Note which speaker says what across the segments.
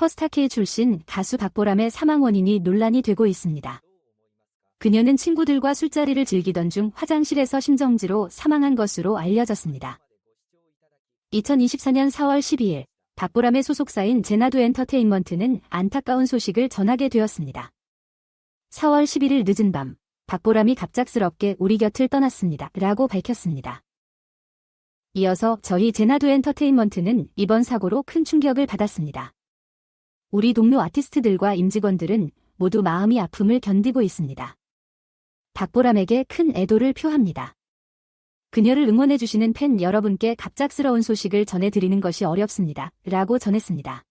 Speaker 1: 슈퍼스타 K 출신 가수 박보람의 사망 원인이 논란이 되고 있습니다. 그녀는 친구들과 술자리를 즐기던 중 화장실에서 심정지로 사망한 것으로 알려졌습니다. 2024년 4월 12일 박보람의 소속사인 제나두 엔터테인먼트는 안타까운 소식을 전하게 되었습니다. 4월 11일 늦은 밤 박보람이 갑작스럽게 우리 곁을 떠났습니다. 라고 밝혔습니다. 이어서 저희 제나두 엔터테인먼트는 이번 사고로 큰 충격을 받았습니다. 우리 동료 아티스트들과 임직원들은 모두 마음이 아픔을 견디고 있습니다. 박보람에게 큰 애도를 표합니다. 그녀를 응원해주시는 팬 여러분께 갑작스러운 소식을 전해드리는 것이 어렵습니다. 라고 전했습니다.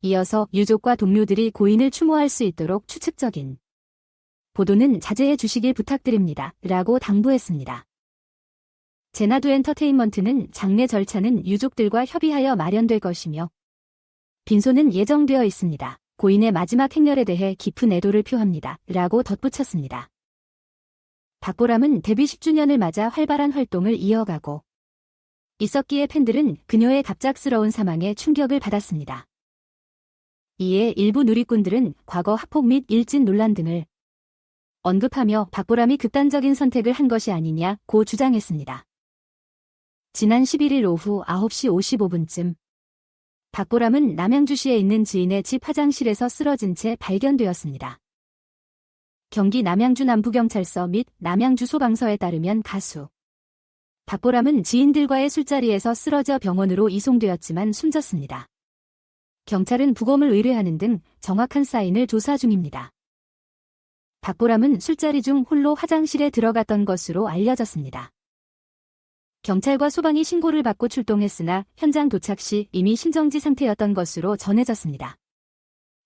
Speaker 1: 이어서 유족과 동료들이 고인을 추모할 수 있도록 추측적인 보도는 자제해 주시길 부탁드립니다. 라고 당부했습니다. 제나두 엔터테인먼트는 장례 절차는 유족들과 협의하여 마련될 것이며 빈소는 예정되어 있습니다. 고인의 마지막 행렬에 대해 깊은 애도를 표합니다. 라고 덧붙였습니다. 박보람은 데뷔 10주년을 맞아 활발한 활동을 이어가고 있었기에 팬들은 그녀의 갑작스러운 사망에 충격을 받았습니다. 이에 일부 누리꾼들은 과거 학폭 및 일진 논란 등을 언급하며 박보람이 극단적인 선택을 한 것이 아니냐고 주장했습니다. 지난 11일 오후 9시 55분쯤 박보람은 남양주시에 있는 지인의 집 화장실에서 쓰러진 채 발견되었습니다. 경기 남양주 남부경찰서 및 남양주 소방서에 따르면 가수 박보람은 지인들과의 술자리에서 쓰러져 병원으로 이송되었지만 숨졌습니다. 경찰은 부검을 의뢰하는 등 정확한 사인을 조사 중입니다. 박보람은 술자리 중 홀로 화장실에 들어갔던 것으로 알려졌습니다. 경찰과 소방이 신고를 받고 출동했으나 현장 도착 시 이미 심정지 상태였던 것으로 전해졌습니다.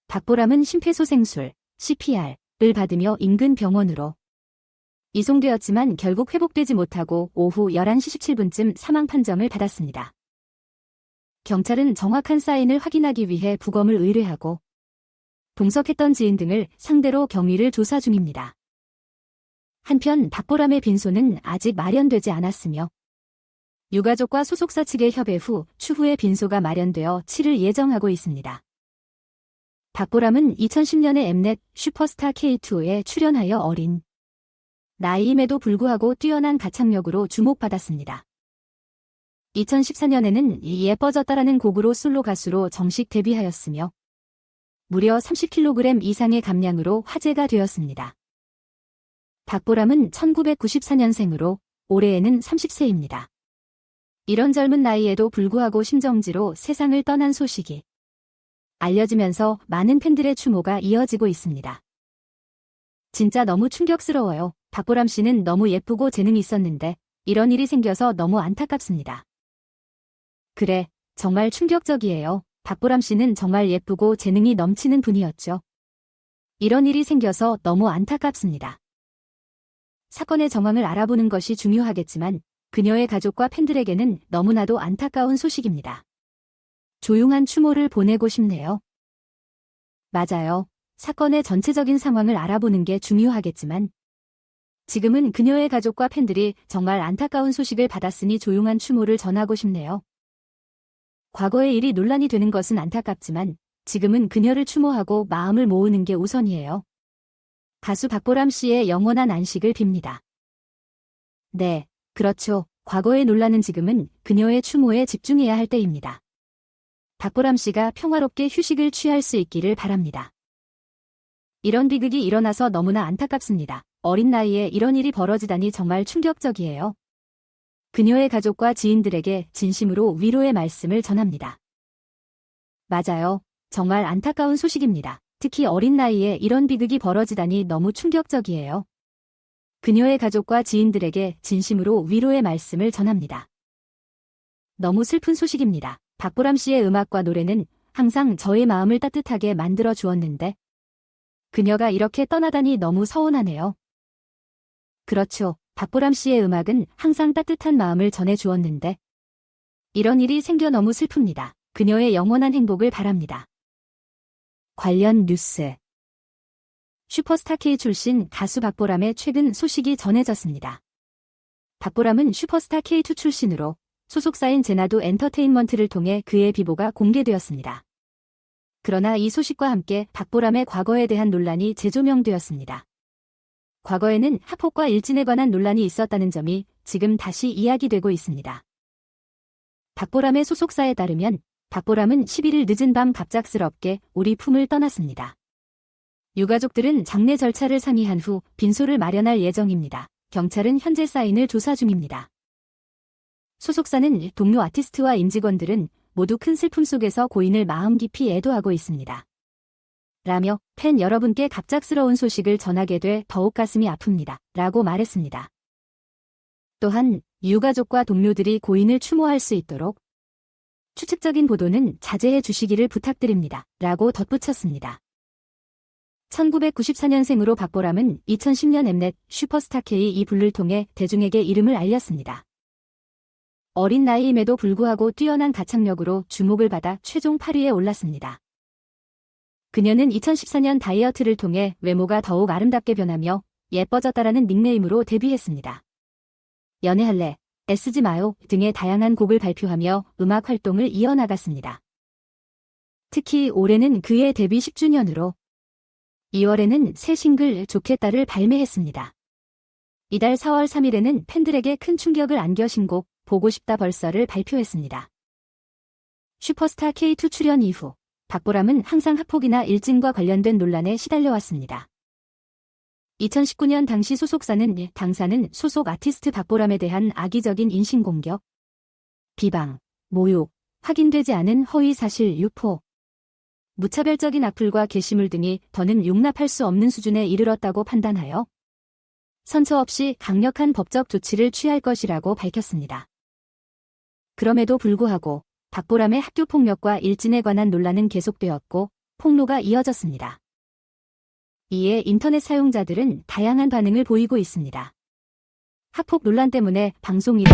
Speaker 1: 박보람은 심폐소생술, CPR을 받으며 인근 병원으로 이송되었지만 결국 회복되지 못하고 오후 11시 17분쯤 사망 판정을 받았습니다. 경찰은 정확한 사인을 확인하기 위해 부검을 의뢰하고 동석했던 지인 등을 상대로 경위를 조사 중입니다. 한편 박보람의 빈소는 아직 마련되지 않았으며 유가족과 소속사 측의 협의 후 추후에 빈소가 마련되어 치를 예정하고 있습니다. 박보람은 2010년에 엠넷 슈퍼스타 K2에 출연하여 어린 나이임에도 불구하고 뛰어난 가창력으로 주목받았습니다. 2014년에는 예뻐졌다라는 곡으로 솔로 가수로 정식 데뷔하였으며 무려 30kg 이상의 감량으로 화제가 되었습니다. 박보람은 1994년생으로 올해에는 30세입니다. 이런 젊은 나이에도 불구하고 심정지로 세상을 떠난 소식이 알려지면서 많은 팬들의 추모가 이어지고 있습니다. 진짜 너무 충격스러워요. 박보람 씨는 너무 예쁘고 재능이 있었는데 이런 일이 생겨서 너무 안타깝습니다. 그래, 정말 충격적이에요. 박보람 씨는 정말 예쁘고 재능이 넘치는 분이었죠. 이런 일이 생겨서 너무 안타깝습니다. 사건의 정황을 알아보는 것이 중요하겠지만 그녀의 가족과 팬들에게는 너무나도 안타까운 소식입니다. 조용한 추모를 보내고 싶네요. 맞아요. 사건의 전체적인 상황을 알아보는 게 중요하겠지만 지금은 그녀의 가족과 팬들이 정말 안타까운 소식을 받았으니 조용한 추모를 전하고 싶네요. 과거의 일이 논란이 되는 것은 안타깝지만 지금은 그녀를 추모하고 마음을 모으는 게 우선이에요. 가수 박보람 씨의 영원한 안식을 빕니다. 네, 그렇죠. 과거의 논란은 지금은 그녀의 추모에 집중해야 할 때입니다. 박보람 씨가 평화롭게 휴식을 취할 수 있기를 바랍니다. 이런 비극이 일어나서 너무나 안타깝습니다. 어린 나이에 이런 일이 벌어지다니 정말 충격적이에요. 그녀의 가족과 지인들에게 진심으로 위로의 말씀을 전합니다. 맞아요. 정말 안타까운 소식입니다. 특히 어린 나이에 이런 비극이 벌어지다니 너무 충격적이에요. 그녀의 가족과 지인들에게 진심으로 위로의 말씀을 전합니다. 너무 슬픈 소식입니다. 박보람 씨의 음악과 노래는 항상 저의 마음을 따뜻하게 만들어 주었는데 그녀가 이렇게 떠나다니 너무 서운하네요. 그렇죠. 박보람 씨의 음악은 항상 따뜻한 마음을 전해 주었는데 이런 일이 생겨 너무 슬픕니다. 그녀의 영원한 행복을 바랍니다. 관련 뉴스 슈퍼스타 K 출신 가수 박보람의 최근 소식이 전해졌습니다. 박보람은 슈퍼스타 K2 출신으로 소속사인 제나도 엔터테인먼트를 통해 그의 비보가 공개되었습니다. 그러나 이 소식과 함께 박보람의 과거에 대한 논란이 재조명되었습니다. 과거에는 학폭과 일진에 관한 논란이 있었다는 점이 지금 다시 이야기되고 있습니다. 박보람의 소속사에 따르면 박보람은 11일 늦은 밤 갑작스럽게 우리 품을 떠났습니다. 유가족들은 장례 절차를 상의한 후 빈소를 마련할 예정입니다. 경찰은 현재 사인을 조사 중입니다. 소속사는 동료 아티스트와 임직원들은 모두 큰 슬픔 속에서 고인을 마음 깊이 애도하고 있습니다. 라며 팬 여러분께 갑작스러운 소식을 전하게 돼 더욱 가슴이 아픕니다. 라고 말했습니다. 또한 유가족과 동료들이 고인을 추모할 수 있도록 추측적인 보도는 자제해 주시기를 부탁드립니다. 라고 덧붙였습니다. 1994년생으로 박보람은 2010년 엠넷 슈퍼스타 K 이 불를 통해 대중에게 이름을 알렸습니다. 어린 나이임에도 불구하고 뛰어난 가창력으로 주목을 받아 최종 8위에 올랐습니다. 그녀는 2014년 다이어트를 통해 외모가 더욱 아름답게 변하며 예뻐졌다라는 닉네임으로 데뷔했습니다. 연애할래, 애쓰지 마요 등의 다양한 곡을 발표하며 음악 활동을 이어나갔습니다. 특히 올해는 그의 데뷔 10주년으로 2월에는 새 싱글 좋겠다를 발매했습니다. 이달 4월 3일에는 팬들에게 큰 충격을 안겨 신곡 보고 싶다 벌써를 발표했습니다. 슈퍼스타 K2 출연 이후 박보람은 항상 학폭이나 일진과 관련된 논란에 시달려왔습니다. 2019년 당시 소속사는 당사는 소속 아티스트 박보람에 대한 악의적인 인신공격, 비방, 모욕, 확인되지 않은 허위 사실 유포, 무차별적인 악플과 게시물 등이 더는 용납할 수 없는 수준에 이르렀다고 판단하여 선처 없이 강력한 법적 조치를 취할 것이라고 밝혔습니다. 그럼에도 불구하고 박보람의 학교 폭력과 일진에 관한 논란은 계속되었고 폭로가 이어졌습니다. 이에 인터넷 사용자들은 다양한 반응을 보이고 있습니다. 학폭 논란 때문에 방송이나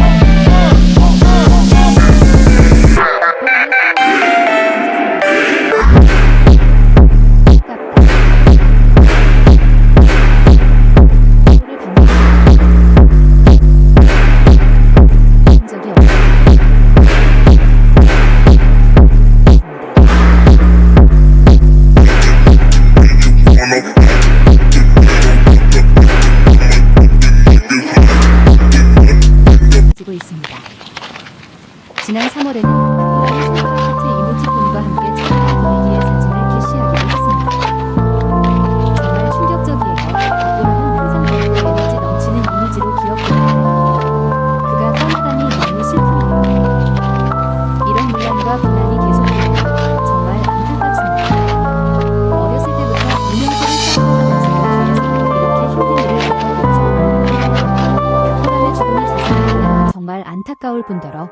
Speaker 1: 안타까울 뿐더러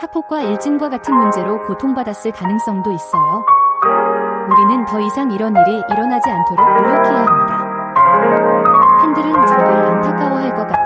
Speaker 1: 학폭과 일진과 같은 문제로 고통받았을 가능성도 있어요. 우리는 더 이상 이런 일이 일어나지 않도록 노력해야 합니다. 팬들은 정말 안타까워할 것 같아요.